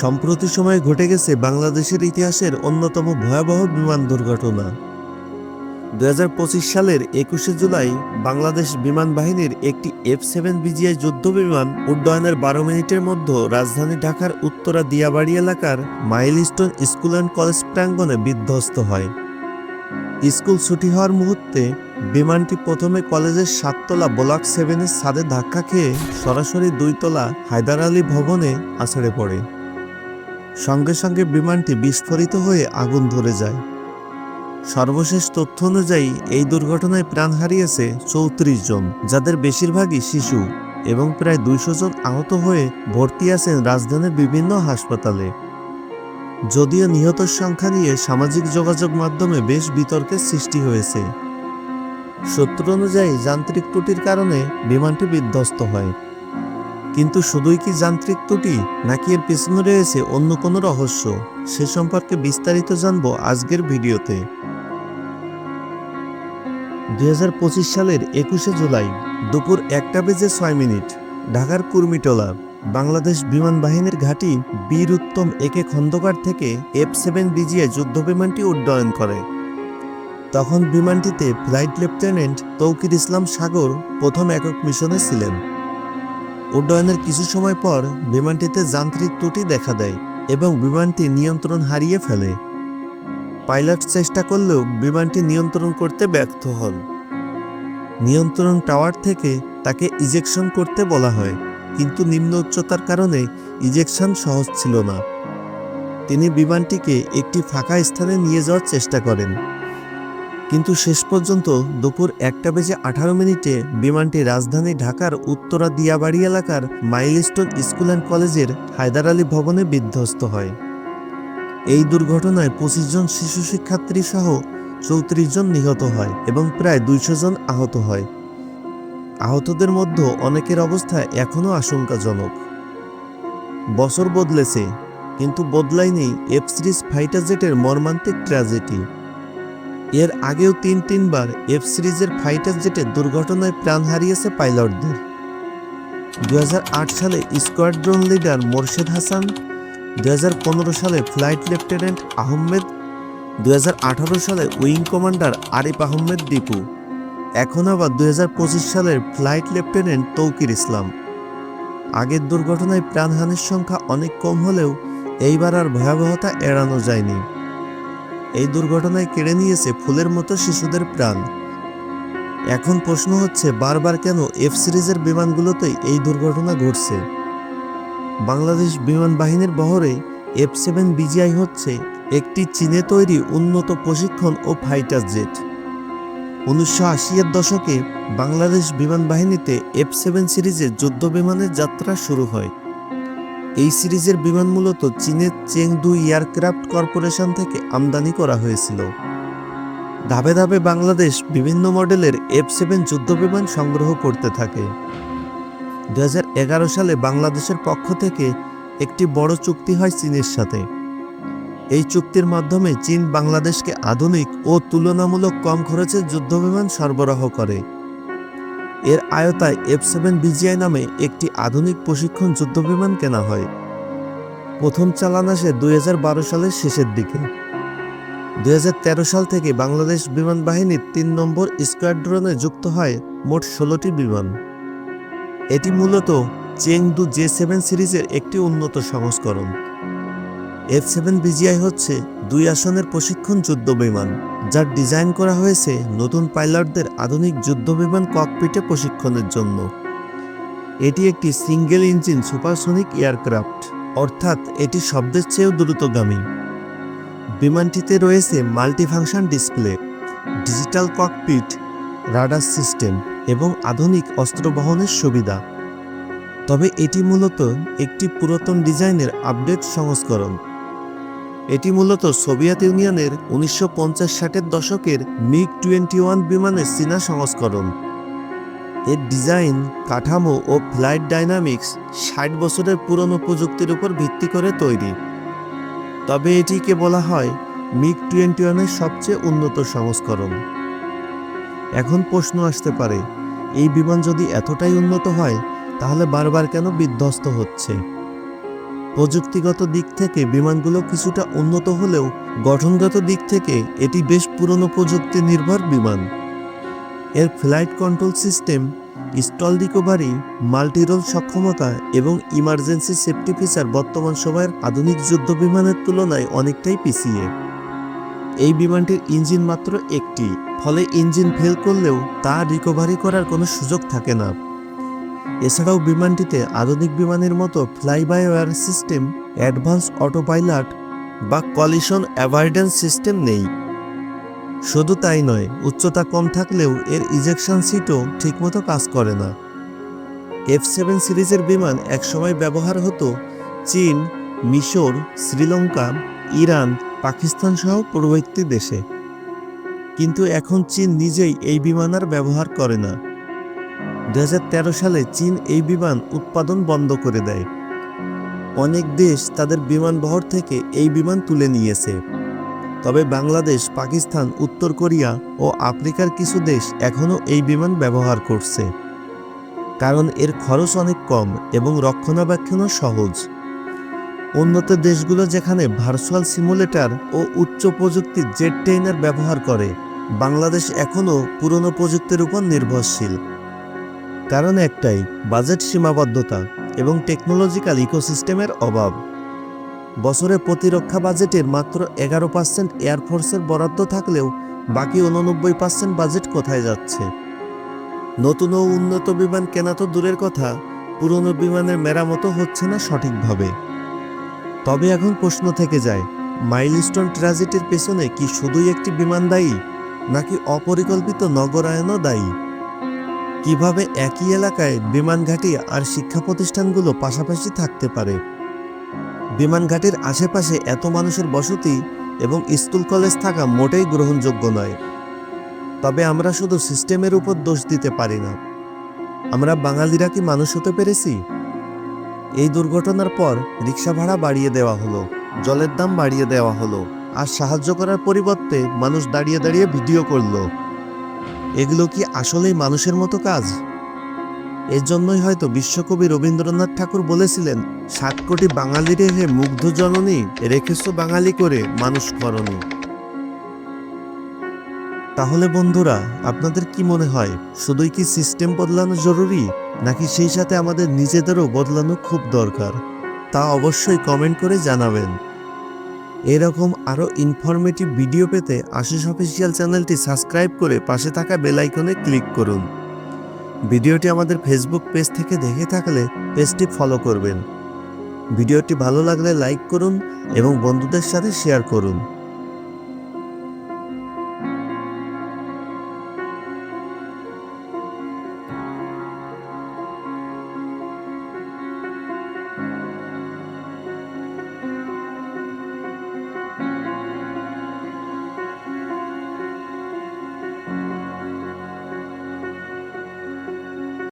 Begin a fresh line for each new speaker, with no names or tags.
সম্প্রতি সময়ে ঘটে গেছে বাংলাদেশের ইতিহাসের অন্যতম ভয়াবহ বিমান দুর্ঘটনা। দু হাজার পঁচিশ সালের একুশে জুলাই বাংলাদেশ বিমান বাহিনীর একটি এফ সেভেন বিজিআই যুদ্ধ বিমান উড্ডয়নের বারো মিনিটের মধ্যে রাজধানী ঢাকার উত্তরা দিয়াবাড়ি এলাকার মাইলস্টোন স্কুল অ্যান্ড কলেজ প্রাঙ্গনে বিধ্বস্ত হয়। স্কুল ছুটি হওয়ার মুহূর্তে বিমানটি প্রথমে কলেজের সাততলা ব্লক সেভেনের ছাদে ধাক্কা খেয়ে সরাসরি দুইতলা হায়দার আলী ভবনে আছড়ে পড়ে। সঙ্গে সঙ্গে বিমানটি বিস্ফোরিত হয়ে আগুন ধরে যায়। সর্বশেষ তথ্য অনুযায়ী, এই দুর্ঘটনায় প্রাণ হারিয়েছে চৌত্রিশ জন, যাদের বেশিরভাগই শিশু এবং প্রায় দুইশো জন আহত হয়ে ভর্তি আছেন রাজধানীর বিভিন্ন হাসপাতালে। যদিও নিহতের সংখ্যা নিয়ে সামাজিক যোগাযোগ মাধ্যমে বেশ বিতর্কের সৃষ্টি হয়েছে। সূত্র অনুযায়ী, যান্ত্রিক ত্রুটির কারণে বিমানটি বিধ্বস্ত হয়। কিন্তু শুধুই কি যান্ত্রিক ত্রুটি, নাকি এর পিছনে রয়েছে অন্য কোনো রহস্য? সে সম্পর্কে বিস্তারিত জানব আজকের ভিডিওতে। দুই হাজার পঁচিশ সালের একুশে জুলাই, দুপুর একটা বেজে ছয় মিনিট, ঢাকার কুর্মিটোলা, বাংলাদেশ বিমান বাহিনীর ঘাঁটি বীর উত্তম একে খন্দকার থেকে এফ সেভেন বিজিএ যুদ্ধ বিমানটি উড্ডয়ন করে। তখন বিমানটিতে ফ্লাইট লেফটেন্যান্ট তৌকির ইসলাম সাগর প্রথম একক মিশনে ছিলেন। উড্ডয়নের কিছু সময় পর বিমানটিতে যান্ত্রিক ত্রুটি দেখা দেয় এবং বিমানটি নিয়ন্ত্রণ হারিয়ে ফেলে। পাইলট চেষ্টা করলেও বিমানটি নিয়ন্ত্রণ করতে ব্যর্থ হন। নিয়ন্ত্রণ টাওয়ার থেকে তাকে ইজেকশন করতে বলা হয়, কিন্তু নিম্ন উচ্চতার কারণে ইজেকশন সহজ ছিল না। তিনি বিমানটিকে একটি ফাঁকা স্থানে নিয়ে যাওয়ার চেষ্টা করেন। কিন্তু শেষ পর্যন্ত দুপুর একটা বেজে আঠারো মিনিটে বিমানটি রাজধানী ঢাকার উত্তরা দিয়াবাড়ি এলাকার মাইলস্টোন স্কুল অ্যান্ড কলেজের হায়দার আলী ভবনে বিধ্বস্ত হয়। এই দুর্ঘটনায় পঁচিশ জন শিশু শিক্ষার্থী সহ চৌত্রিশ জন নিহত হয় এবং প্রায় দুইশো জন আহত হয়। আহতদের মধ্যে অনেকের অবস্থা এখনও আশঙ্কাজনক। বছর বদলেছে, কিন্তু বদলায়নি এফ সিরিজ ফাইটার জেটের মর্মান্তিক ট্র্যাজেডি এর আগেও তিন তিনবার এফ সিরিজের ফাইটার জেটে দুর্ঘটনায় প্রাণ হারিয়েছে পাইলটদের। দু হাজার আট সালে স্কোয়াড্রন লিডার মোরশেদ হাসান দু হাজার পনেরো সালে ফ্লাইট লেফটেন্যান্ট আহমেদ দু হাজার আঠারো সালে উইং কমান্ডার আরিফ আহমেদ দীপু। এখন আবার দু হাজার পঁচিশ সালের ফ্লাইট লেফটেন্যান্ট তৌকির ইসলাম। আগের দুর্ঘটনায় প্রাণহানির সংখ্যা অনেক কম হলেও এইবার আর ভয়াবহতা এড়ানো যায়নি। এই দুর্ঘটনায় কেড়ে নিয়েছে ফুলের মতো শিশুদের প্রাণ। এখন প্রশ্ন হচ্ছে, বারবার কেন এফ সিরিজের বিমানগুলোতেই এই দুর্ঘটনা ঘটছে? বাংলাদেশ বিমান বাহিনীর বহরে এফ সেভেন বিজিআই হচ্ছে একটি চীনে তৈরি উন্নত প্রশিক্ষণ ও ফাইটার জেট। উনিশশো আশির দশকে বাংলাদেশ বিমান বাহিনীতে এফ সেভেন সিরিজের যুদ্ধ বিমানের যাত্রা শুরু হয়। এই সিরিজের বিমান মূলত চীনের চেংদু এয়ারক্রাফট কর্পোরেশন থেকে আমদানি করা হয়েছিল। ধাপে ধাপে বাংলাদেশ বিভিন্ন মডেলের এফ সেভেন যুদ্ধ বিমান সংগ্রহ করতে থাকে। দু হাজার এগারো সালে বাংলাদেশের পক্ষ থেকে একটি বড় চুক্তি হয় চীনের সাথে। এই চুক্তির মাধ্যমে চীন বাংলাদেশকে আধুনিক ও তুলনামূলক কম খরচে যুদ্ধবিমান সরবরাহ করে। এর আয়তায় এফ সেভেন বিজিআই নামে একটি আধুনিক প্রশিক্ষণ যুদ্ধবিমান কেনা হয়। প্রথম চালান আসে দুই হাজার বারো সালের শেষের দিকে। দুই হাজার তেরো সাল থেকে বাংলাদেশ বিমান বাহিনীর তিন নম্বর স্কোয়াড্রনে যুক্ত হয় মোট ষোলোটি বিমান। এটি মূলত চেংদু জে সেভেন সিরিজের একটি উন্নত সংস্করণ। এফ সেভেন বিজিআই হচ্ছে দুই আসনের প্রশিক্ষণ যুদ্ধ বিমান, যার ডিজাইন করা হয়েছে নতুন পাইলটদের আধুনিক যুদ্ধ বিমান ককপিটে প্রশিক্ষণের জন্য। এটি একটি সিঙ্গেল ইঞ্জিন সুপারসনিক এয়ারক্রাফট, অর্থাৎ এটি শব্দের চেয়েও দ্রুতগামী। বিমানটিতে রয়েছে multifunction display, digital cockpit, radar system এবং আধুনিক অস্ত্র বহনের সুবিধা। তবে এটি মূলত একটি পুরাতন ডিজাইনের আপডেট সংস্করণ। এটি মূলত সোভিয়েত ইউনিয়নের উনিশশো পঞ্চাশ ষাটের দশকের মিগ টোয়েন্টি ওয়ান বিমানের চীনা সংস্করণ। এর ডিজাইন, কাঠামো ও ফ্লাইট ডাইনামিক্স ষাট বছরের পুরনো প্রযুক্তির উপর ভিত্তি করে তৈরি। তবে এটিকে বলা হয় মিগ টোয়েন্টি ওয়ানের সবচেয়ে উন্নত সংস্করণ। এখন প্রশ্ন আসতে পারে, এই বিমান যদি এতটাই উন্নত হয়, তাহলে বারবার কেন বিধ্বস্ত হচ্ছে? প্রযুক্তিগত দিক থেকে বিমানগুলো কিছুটা উন্নত হলেও গঠনগত দিক থেকে এটি বেশ পুরনো প্রযুক্তি নির্ভর বিমান। এর flight control system, stall recovery, multirole সক্ষমতা এবং ইমার্জেন্সি সেফটি ফিচার বর্তমান সময়ের আধুনিক যুদ্ধ বিমানের তুলনায় অনেকটাই পিছিয়ে। এই বিমানটির ইঞ্জিন মাত্র একটি, ফলে ইঞ্জিন ফেল করলেও তা রিকভারি করার কোনো সুযোগ থাকে না। এছাড়াও বিমানটিতে আধুনিক বিমানের মতো fly by wire system advance autopilot বা কলিশন অ্যাভয়েডেন্স সিস্টেম নেই। শুধু তাই নয়, উচ্চতা কম থাকলেও এর ইজেকশন সিটও ঠিকমতো কাজ করে না। এফ সেভেন সিরিজের বিমান একসময় ব্যবহার হতো চীন, মিশর, শ্রীলঙ্কা, ইরান, পাকিস্তান সহ পূর্ববর্তী দেশে। কিন্তু এখন চীন নিজেই এই বিমান আর ব্যবহার করে না। দু হাজার তেরো সালে চীন এই বিমান উৎপাদন বন্ধ করে দেয়। অনেক দেশ তাদের বিমান বহর থেকে এই বিমান তুলে নিয়েছে। তবে বাংলাদেশ, পাকিস্তান, উত্তর কোরিয়া ও আফ্রিকার কিছু দেশ এখনও এই বিমান ব্যবহার করছে। কারণ এর খরচ অনেক কম এবং রক্ষণাবেক্ষণও সহজ। উন্নত দেশগুলো যেখানে ভার্চুয়াল সিমুলেটর ও উচ্চ প্রযুক্তির জেট ট্রেনার ব্যবহার করে, বাংলাদেশ এখনও পুরনো প্রযুক্তির উপর নির্ভরশীল। কারণ একটাই, বাজেট সীমাবদ্ধতা এবং টেকনোলজিক্যাল ইকোসিস্টেমের অভাব। বছরে প্রতিরক্ষা বাজেটের মাত্র এগারো পার্সেন্ট এয়ারফোর্সের বরাদ্দ থাকলেও বাকি উননব্বই পার্সেন্ট বাজেট কোথায় যাচ্ছে? নতুন ও উন্নত বিমান কেনা তো দূরের কথা, পুরনো বিমানের মেরামতো হচ্ছে না সঠিকভাবে। তবে এখন প্রশ্ন থেকে যায়, মাইলস্টোন ট্র্যাজেডির পেছনে কি শুধুই একটি বিমান দায়ী, নাকি অপরিকল্পিত নগরায়নও দায়ী? কীভাবে একই এলাকায় বিমানঘাটি আর শিক্ষা প্রতিষ্ঠানগুলো পাশাপাশি থাকতে পারে? বিমানঘাটির আশেপাশে এত মানুষের বসতি এবং স্কুল কলেজ থাকা মোটেই গ্রহণযোগ্য নয়। তবে আমরা শুধু সিস্টেমের উপর দোষ দিতে পারি না। আমরা বাঙালিরা কি মানুষ হতে পেরেছি? এই দুর্ঘটনার পর রিক্সা ভাড়া বাড়িয়ে দেওয়া হলো, জলের দাম বাড়িয়ে দেওয়া হলো, আর সাহায্য করার পরিবর্তে মানুষ দাঁড়িয়ে দাঁড়িয়ে ভিডিও করল। এগুলো কি আসলেই মানুষের মতো কাজ? এর জন্যই হয়তো বিশ্বকবি রবীন্দ্রনাথ ঠাকুর বলেছিলেন, সাত কোটি বাঙালি রেখে মুগ্ধ জননী, রেখেছ বাঙালি করে মানুষ করণী তাহলে বন্ধুরা, আপনাদের কি মনে হয়, শুধুই কি সিস্টেম বদলানো জরুরি, নাকি সেই সাথে আমাদের নিজেদেরও বদলানো খুব দরকার? তা অবশ্যই কমেন্ট করে জানাবেন। এরকম আরও ইনফরমেটিভ ভিডিও পেতে আশিস অফিসিয়াল চ্যানেলটি সাবস্ক্রাইব করে পাশে থাকা বেলাইকনে ক্লিক করুন। ভিডিওটি আমাদের ফেসবুক পেজ থেকে দেখে থাকলে পেজটি ফলো করবেন। ভিডিওটি ভালো লাগলে লাইক করুন এবং বন্ধুদের সাথে শেয়ার করুন।